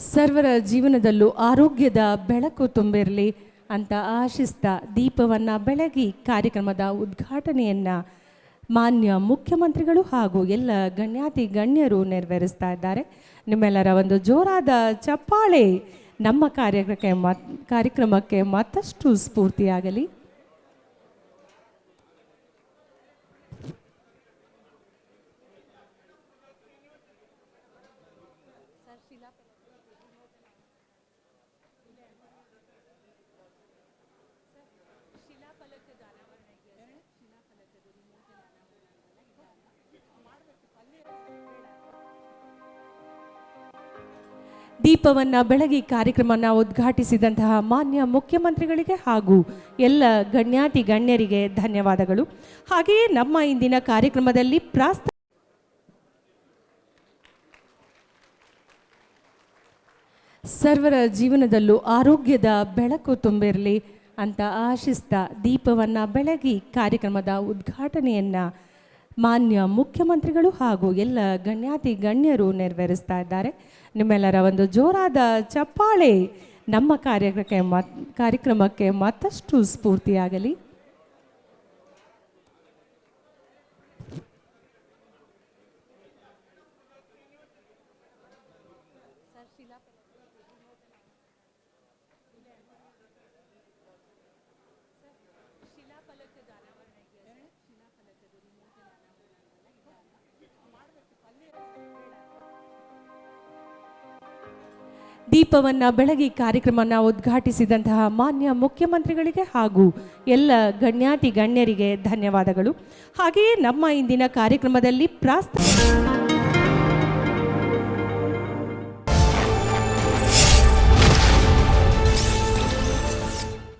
ಸರ್ವರ ಜೀವನದಲ್ಲೂ ಆರೋಗ್ಯದ ಬೆಳಕು ತುಂಬಿರಲಿ ಅಂತ ಆಶಿಸ್ತ ದೀಪವನ್ನು ಬೆಳಗಿ ಕಾರ್ಯಕ್ರಮದ ಉದ್ಘಾಟನೆಯನ್ನು ಮಾನ್ಯ ಮುಖ್ಯಮಂತ್ರಿಗಳು ಹಾಗೂ ಎಲ್ಲ ಗಣ್ಯಾತಿ ಗಣ್ಯರು ನೆರವೇರಿಸ್ತಾ ಇದ್ದಾರೆ. ನಿಮ್ಮೆಲ್ಲರ ಒಂದು ಜೋರಾದ ಚಪ್ಪಾಳೆ ನಮ್ಮ ಕಾರ್ಯಕ್ರಮಕ್ಕೆ ಮತ್ ಕಾರ್ಯಕ್ರಮಕ್ಕೆ ಮತ್ತಷ್ಟು ಸ್ಫೂರ್ತಿಯಾಗಲಿ. ದೀಪವನ್ನ ಬೆಳಗಿ ಕಾರ್ಯಕ್ರಮನ ಉದ್ಘಾಟಿಸಿದಂತಹ ಮಾನ್ಯ ಮುಖ್ಯಮಂತ್ರಿಗಳಿಗೆ ಹಾಗೂ ಎಲ್ಲ ಗಣ್ಯಾತಿ ಗಣ್ಯರಿಗೆ ಧನ್ಯವಾದಗಳು. ಹಾಗೆಯೇ ನಮ್ಮ ಇಂದಿನ ಕಾರ್ಯಕ್ರಮದಲ್ಲಿ ಪ್ರಾಸ್ತ ಸರ್ವರ ಜೀವನದಲ್ಲೂ ಆರೋಗ್ಯದ ಬೆಳಕು ತುಂಬಿರಲಿ ಅಂತ ಆಶಿಸ್ತಾ ದೀಪವನ್ನು ಬೆಳಗಿ ಕಾರ್ಯಕ್ರಮದ ಉದ್ಘಾಟನೆಯನ್ನು ಮಾನ್ಯ ಮುಖ್ಯಮಂತ್ರಿಗಳು ಹಾಗೂ ಎಲ್ಲ ಗಣ್ಯಾತಿ ಗಣ್ಯರು ನೆರವೇರಿಸ್ತಾ ಇದ್ದಾರೆ. ನಿಮ್ಮೆಲ್ಲರ ಒಂದು ಜೋರಾದ ಚಪ್ಪಾಳೆ ನಮ್ಮ ಕಾರ್ಯಕ್ರಮಕ್ಕೆ ಮತ್, ಕಾರ್ಯಕ್ರಮಕ್ಕೆ ಮತ್ತಷ್ಟು ಸ್ಫೂರ್ತಿಯಾಗಲಿ. ದೀಪವನ್ನ ಬೆಳಗಿ ಕಾರ್ಯಕ್ರಮನ ಉದ್ಘಾಟಿಸಿದಂತಹ ಮಾನ್ಯ ಮುಖ್ಯಮಂತ್ರಿಗಳಿಗೆ ಹಾಗೂ ಎಲ್ಲ ಗಣ್ಯಾತಿ ಗಣ್ಯರಿಗೆ ಧನ್ಯವಾದಗಳು. ಹಾಗೆಯೇ ನಮ್ಮ ಇಂದಿನ ಕಾರ್ಯಕ್ರಮದಲ್ಲಿ ಪ್ರಾಸ್ತ